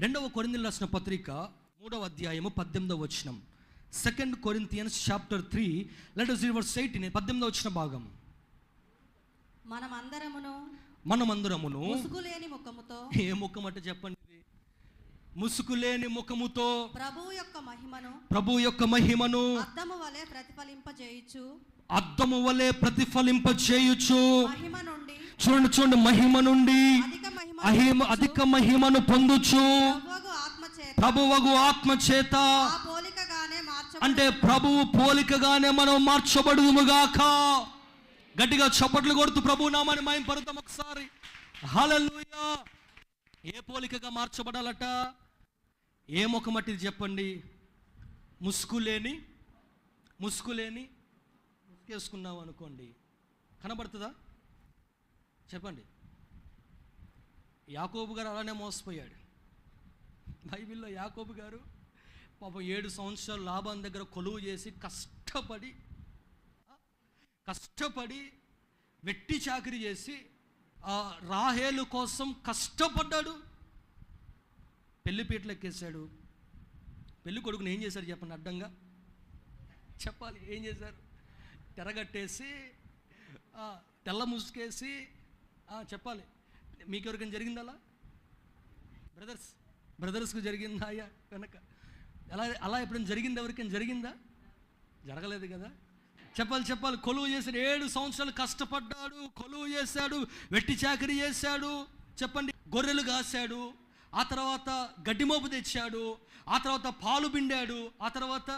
రెండవ కొరింథీయులు రాసిన పత్రిక మూడవ అధ్యాయము పద్దెనిమిదవ వచనం సెకండ్ కొరింథియన్స్ చాప్టర్ త్రీ లెట్ verse 18 పద్దెనిమిదవ వచ్చిన భాగం మనమందరమును మనమందరమును ముసుగులేని ముఖముతో ఏ ముఖం అంటే చెప్పండి? ముసుగులేని ముఖముతో ప్రభువు యొక్క మహిమను ప్రభు యొక్క మహిమను అద్దము వలె ప్రతిఫలింపజేయుచు అద్దము వలె ప్రతిఫలింప చేయుచు మహిమ నుండి. చూడండి చూడండి మహిమ నుండి. అధిక మహిమ అహిమ అధిక మహిమను పొందుచు. ప్రభువగు ఆత్మ చేత అంటే ప్రభువు పోలికగానే మనం మార్చబడుదుముగాక. గట్టిగా చప్పట్లు కొడుతూ ప్రభు నామాన్ని మాయం పరుతాం ఒకసారి ఏ పోలికగా మార్చబడాలట? ఏ ముఖం అట్టిది చెప్పండి? ముసుగులేని ముసుగులేని ముసుగేసుకున్నాం అనుకోండి కనబడుతుందా? చెప్పండి. యాకోబు గారు అలానే మోసపోయాడు. బైబిల్లో యాకోబు గారు పాపం ఏడు సంవత్సరాలు లాభం దగ్గర కొలువు చేసి కష్టపడి కష్టపడి వెట్టి చాకరీ చేసి ఆ రాహేలు కోసం కష్టపడ్డాడు. పెళ్ళిపీటలు ఎక్కేశాడు. పెళ్ళి కొడుకుని ఏం చేశారు చెప్పండి అడ్డంగా? చెప్పాలి ఏం చేశారు? తెరగట్టేసి తెల్ల ముసుకేసి చెప్పాలి. మీకు ఎవరికైనా జరిగిందా అలా బ్రదర్స్ బ్రదర్స్కు జరిగిందా అయ్యా కనుక ఎలా అలా ఎప్పుడైనా జరిగింది? ఎవరికైనా జరిగిందా? జరగలేదు కదా? చెప్పాలి చెప్పాలి. కొలువు చేసిన ఏడు సంవత్సరాలు కష్టపడ్డాడు కొలువు చేశాడు వెట్టి చాకరీ చేశాడు చెప్పండి. గొర్రెలు కాశాడు ఆ తర్వాత గడ్డిమోపు తెచ్చాడు ఆ తర్వాత పాలు పిండాడు ఆ తర్వాత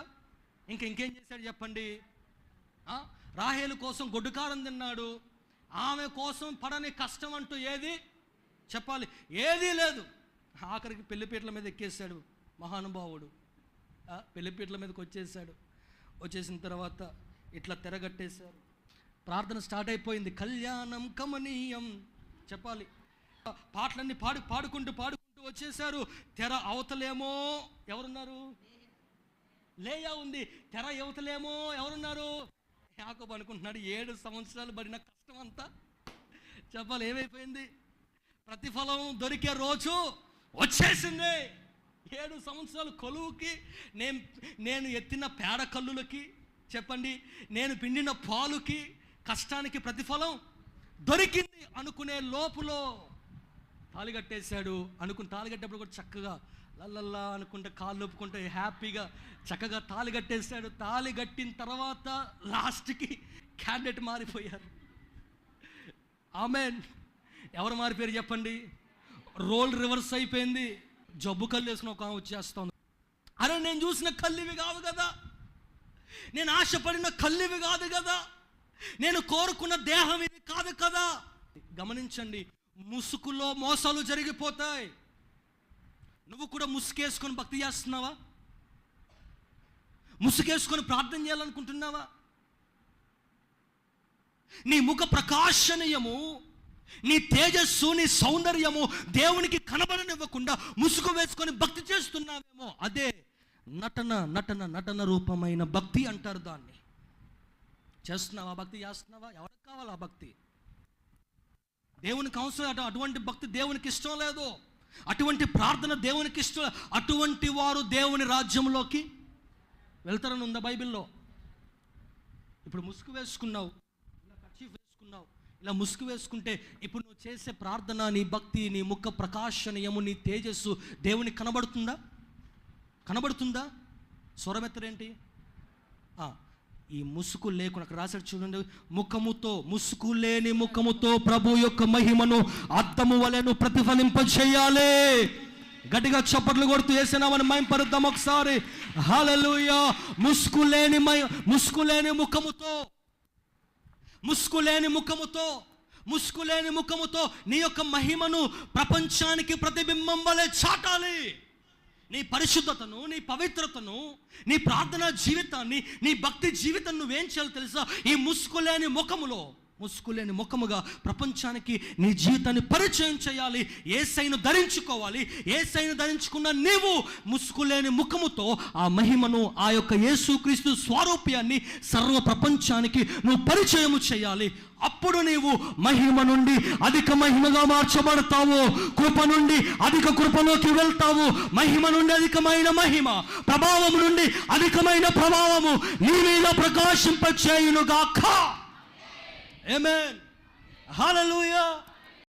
ఇంక ఇంకేం చేశాడు చెప్పండి? రాహేలు కోసం గొడ్డుకారం తిన్నాడు. ఆమె కోసం పడని కష్టం అంటూ ఏది? చెప్పాలి. ఏదీ లేదు. ఆఖరికి పెళ్ళిపీటల మీద ఎక్కేశాడు మహానుభావుడు. పెళ్ళిపీటల మీదకి వచ్చేసాడు వచ్చేసిన తర్వాత ఇట్లా తెరగట్టేశారు. ప్రార్థన స్టార్ట్ అయిపోయింది. కళ్యాణం కమనీయం. చెప్పాలి. పాటలన్నీ పాడు పాడుకుంటూ పాడుకుంటూ వచ్చేసారు తెర అవతలేమో ఎవరున్నారు? లేయా ఉంది. తెర యువతలేమో ఎవరున్నారు? యాకోబు అనుకుంటున్నాడు ఏడు సంవత్సరాలు పడిన కష్టం అంతా చెప్పాలి ఏమైపోయింది? ప్రతిఫలం దొరికే రోజు వచ్చేసింది. ఏడు సంవత్సరాలు కొలువుకి నేను నేను ఎత్తిన పేడ కళ్ళులకి చెప్పండి నేను పిండిన పాలుకి కష్టానికి ప్రతిఫలం దొరికింది అనుకునే లోపులో తాళి కట్టేశాడు. అనుకుని తాళి కట్టేప్పుడు కూడా చక్కగా లల్లల్లా అనుకుంటే కాళ్ళు ఒప్పుకుంటే హ్యాపీగా చక్కగా తాళి కట్టేస్తాడు తాళి కట్టిన తర్వాత లాస్ట్కి క్యాండిడేట్ మారిపోయారు. ఆమెన్. ఎవరు మారిపోయారు చెప్పండి? రోల్ రివర్స్ అయిపోయింది. జబ్బు కళ్ళు వేసుకుని ఒక వచ్చేస్తుంది. అరే నేను చూసిన కళ్ళివి కాదు కదా. నేను ఆశపడిన కళ్ళివి కాదు కదా. నేను కోరుకున్న దేహం ఇది కాదు కదా. గమనించండి ముసుగులో మోసాలు జరిగిపోతాయి. నువ్వు కూడా ముసుకేసుకొని భక్తి చేస్తున్నావా? ముసుకేసుకొని ప్రార్థన చేయాలనుకుంటున్నావా? నీ ముఖ ప్రకాశనీయము నీ తేజస్సు నీ సౌందర్యము దేవునికి కనబడనివ్వకుండా ముసుగు వేసుకొని భక్తి చేస్తున్నావేమో అదే నటన నటన నటన రూపమైన భక్తి అంటారు దాన్ని. చేస్తున్నావా భక్తి? చేస్తున్నావా? ఎవరికి కావాలి ఆ భక్తి? దేవునికి అవసరం అటు అటువంటి భక్తి దేవునికి ఇష్టం లేదు. అటువంటి ప్రార్థన దేవునికి ఇష్ట అటువంటి వారు దేవుని రాజ్యంలోకి వెళ్తారని ఉందా బైబిల్లో? ఇప్పుడు ముసుగు వేసుకున్నావు ఇలా కచీఫ్ వేసుకున్నావు ఇలా ముసుగు వేసుకుంటే ఇప్పుడు నువ్వు చేసే ప్రార్థన నీ భక్తి నీ ముఖ ప్రకాశనీయము నీ తేజస్సు దేవుని కనబడుతుందా? కనబడుతుందా? స్వరమెత్తరేంటి? ఈ ముసుగు లేకుండా అక్కడ రాశాడు చూడండి ముఖముతో ముసుగు లేని ముఖముతో ప్రభు యొక్క మహిమను అద్దము వలెను ప్రతిఫలింప చేయాలి గట్టిగా చప్పట్లు కొడుతూ వేసినామని మైంపరుద్దాం ఒకసారి. హల్లెలూయా! ముసుగు లేని మై ముసుగు లేని ముఖముతో ముసుగులేని ముఖముతో ముసుగులేని ముఖముతో నీ యొక్క మహిమను ప్రపంచానికి ప్రతిబింబం వలె చాటాలి. నీ పరిశుద్ధతను నీ పవిత్రతను నీ ప్రార్థనా జీవితాన్ని నీ భక్తి జీవితం నువ్వేం చేయాలో తెలుసా? ఈ ముసుకులేని ముఖములో ముసుగులేని ముఖముగా ప్రపంచానికి నీ జీవితాన్ని పరిచయం చేయాలి. ఏ సైను ధరించుకోవాలి. ఏ సైను ధరించుకున్న నీవు ముసుకులేని ముఖముతో ఆ మహిమను ఆ యొక్క యేసుక్రీస్తు స్వారూప్యాన్ని సర్వ ప్రపంచానికి నువ్వు పరిచయము చేయాలి. అప్పుడు నీవు మహిమ నుండి అధిక మహిమగా మార్చబడతావు. కృప నుండి అధిక కృపలోకి వెళ్తావు. మహిమ నుండి అధికమైన మహిమ ప్రభావం నుండి అధికమైన ప్రభావము నీ మీద ప్రకాశింపచేయునుగాక. Amen. Hallelujah.